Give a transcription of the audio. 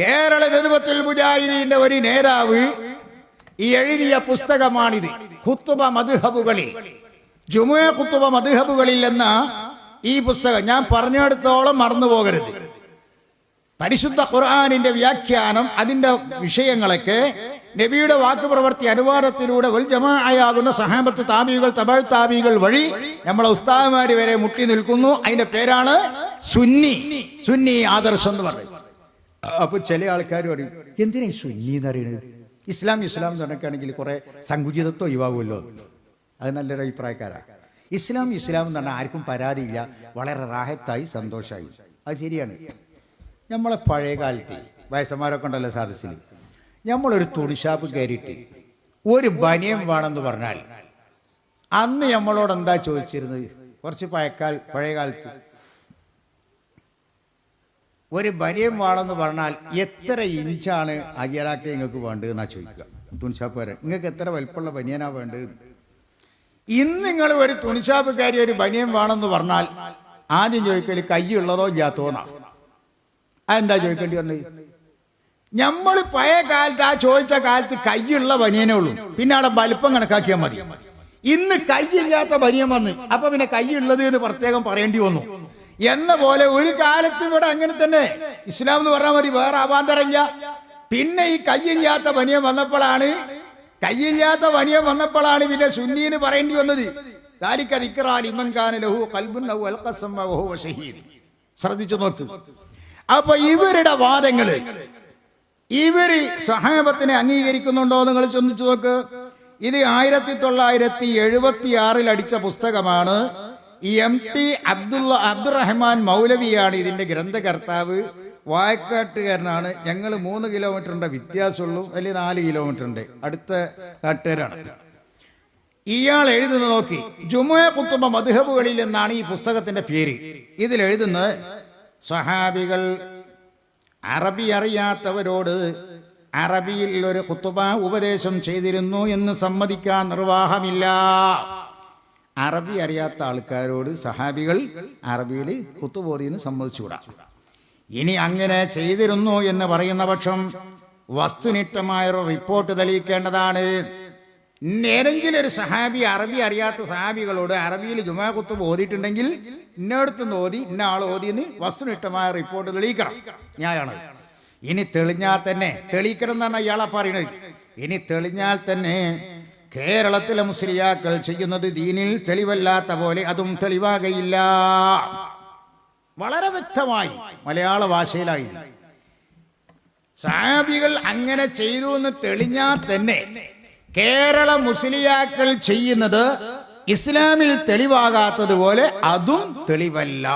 കേരള നേതൃത്വത്തിൽ മുജാഹിദീന്റെ ഒരു നേതാവ് ഈ എഴുതിയ പുസ്തകമാണിത്. ഖുത്തുബ മധുഹബുകളിൽ ജുമുയ ഖുത്തുബ മധുഹബുകളിൽ എന്ന ഈ പുസ്തകം ഞാൻ പറഞ്ഞിടത്തോളം മറന്നു പോകരുത്. പരിശുദ്ധ ഖുർആാനിന്റെ വ്യാഖ്യാനം അതിന്റെ വിഷയങ്ങളൊക്കെ നബിയുടെ വാക്ക് പ്രവർത്തി അനുവാദത്തിലൂടെ ഒരു ജമാഅയാകുന്ന സഹാബത്ത് താബികൾ തപാൽ താബികൾ വഴി നമ്മളെ ഉസ്താദമാര് വരെ മുട്ടി നിൽക്കുന്നു. അതിന്റെ പേരാണ് സുന്നി. സുന്നി ആദർശം എന്ന് പറയും അപ്പൊ ചില ആൾക്കാർ പറയും എന്തിനാ ഈ സുന്നി എന്ന് പറയുന്നത്? ഇസ്ലാം ഇസ്ലാം എന്ന് പറഞ്ഞൊക്കെയാണെങ്കിൽ കുറെ സങ്കുചിതത്വം ഒഴിവാകുമല്ലോ. അത് നല്ലൊരു അഭിപ്രായക്കാരാണ് ഇസ്ലാം ഇസ്ലാം എന്ന് പറഞ്ഞാൽ ആർക്കും പരാതിയില്ല. വളരെ റാഹത്തായി സന്തോഷമായി അത് ശരിയാണ്. നമ്മളെ പഴയ കാലത്ത് വയസ്സന്മാരൊക്കെ ഉണ്ടല്ലോ സദസ്സിൽ നമ്മളൊരു തുണിഷാപ്പ് കയറിയിട്ട് ഒരു ബനിയം വേണമെന്ന് പറഞ്ഞാൽ അന്ന് നമ്മളോട് എന്താ ചോദിച്ചിരുന്നത്? കുറച്ച് പഴക്കാൽ പഴയ കാലത്ത് ഒരു ബനിയം വേണമെന്ന് പറഞ്ഞാൽ എത്ര ഇഞ്ചാണ് അയ്യറാക്ക നിങ്ങൾക്ക് വേണ്ടത് എന്നാ ചോദിക്കുക. തുണിഷാപ്പ് വരെ. നിങ്ങൾക്ക് എത്ര വലിപ്പമുള്ള ബനിയനാ വേണ്ടത്? ഇന്ന് നിങ്ങൾ ഒരു തുണിഷാപ്പ് കയറി ഒരു ബനിയം വേണമെന്ന് പറഞ്ഞാൽ ആദ്യം ചോദിക്കൽ കയ്യുള്ളതോ ഇല്ലാത്തോന്നാ അതെന്താ ചോദിക്കേണ്ടി വന്നത് നമ്മൾ പഴയ കാലത്ത് ആ ചോദിച്ച കാലത്ത് കയ്യുള്ള ബനിയനേ ഉള്ളൂ. പിന്നെ അവിടെ വലിപ്പം കണക്കാക്കിയാൽ മതി. ഇന്ന് കയ്യില്ലാത്ത ബനിയൻ വന്ന് അപ്പൊ പിന്നെ കയ്യുള്ളത് എന്ന് പ്രത്യേകം പറയേണ്ടി വന്നു. എന്ന പോലെ ഒരു കാലത്ത് ഇവിടെ അങ്ങനെ തന്നെ. ഇസ്ലാം എന്ന് പറഞ്ഞാൽ മതി വേറെ അവാന്തരമില്ല പിന്നെ ഈ കയ്യില്ലാത്ത ബനിയൻ വന്നപ്പോഴാണ് കയ്യില്ലാത്ത ബനിയൻ വന്നപ്പോഴാണ് പിന്നെ സുന്നീന്ന് പറയേണ്ടി വന്നത്. ശ്രദ്ധിച്ചു നോക്ക്. അപ്പൊ ഇവരുടെ വാദങ്ങൾ ഇവർ സഹാബത്തിനെ അംഗീകരിക്കുന്നുണ്ടോ നിങ്ങൾ ചിന്തിച്ചു നോക്ക്. ഇത് ആയിരത്തി തൊള്ളായിരത്തി എഴുപത്തി ആറിൽ അടിച്ച പുസ്തകമാണ്. എം ടി അബ്ദുള്ള അബ്ദുറഹ്മാൻ മൗലവിയാണ് ഇതിന്റെ ഗ്രന്ഥകർത്താവ്. വായക്കാട്ടുകാരനാണ്. ഞങ്ങൾ മൂന്ന് കിലോമീറ്ററിന്റെ വ്യത്യാസമുള്ളൂ. അല്ലെങ്കിൽ നാല് ഉണ്ട് അടുത്ത നാട്ടുകാരാണ്. ഇയാൾ എഴുതുന്നത് നോക്കി. ജുമുഅ കുത്തുബ മധുഹബുകളിൽ എന്നാണ് ഈ പുസ്തകത്തിന്റെ പേര്. ഇതിൽ എഴുതുന്നത് സ്വഹാബികൾ അറബി അറിയാത്തവരോട് അറബിയിൽ ഒരു കുത്തുബ ഉപദേശം ചെയ്തിരുന്നു എന്ന് സമ്മതിക്കാൻ നിർവാഹമില്ല. അറബി അറിയാത്ത ആൾക്കാരോട് സഹാബികൾ അറബിയിൽ കുത്തുപോറിയെന്ന് സമ്മതിച്ചുകൂടാ. ഇനി അങ്ങനെ ചെയ്തിരുന്നു എന്ന് പറയുന്ന പക്ഷം വസ്തുനിഷ്ഠമായ ഒരു റിപ്പോർട്ട് തെളിയിക്കേണ്ടതാണ്. ഏതെങ്കിലും ഒരു സഹാബി അറബി അറിയാത്ത സഹാബികളോട് അറബിയിൽ ജുമാ കുത്തു ഓതിയിട്ടുണ്ടെങ്കിൽ ഇന്നടുത്ത് ഓതി ഇന്ന ആൾ ഓതിയെന്ന് വസ്തുനിഷ്ഠമായ റിപ്പോർട്ട് തെളിയിക്കണം. ഞായാണ് ഇനി തെളിഞ്ഞാൽ തന്നെ തെളിയിക്കണം എന്നാണ് ഇയാളെ പറയുന്നത്. ഇനി തെളിഞ്ഞാൽ തന്നെ കേരളത്തിലെ മുസ്ലിയാക്കൾ ചെയ്യുന്നത് ദീനിൽ തെളിവല്ലാത്ത പോലെ അതും തെളിവാകയില്ല. വളരെ വ്യക്തമായി മലയാള ഭാഷയിലായി. സാബികൾ അങ്ങനെ ചെയ്തു എന്ന് തെളിഞ്ഞാൽ തന്നെ കേരള മുസ്ലിയാക്കൾ ചെയ്യുന്നത് ഇസ്ലാമിൽ തെളിവാകാത്തതുപോലെ അതും തെളിവല്ല.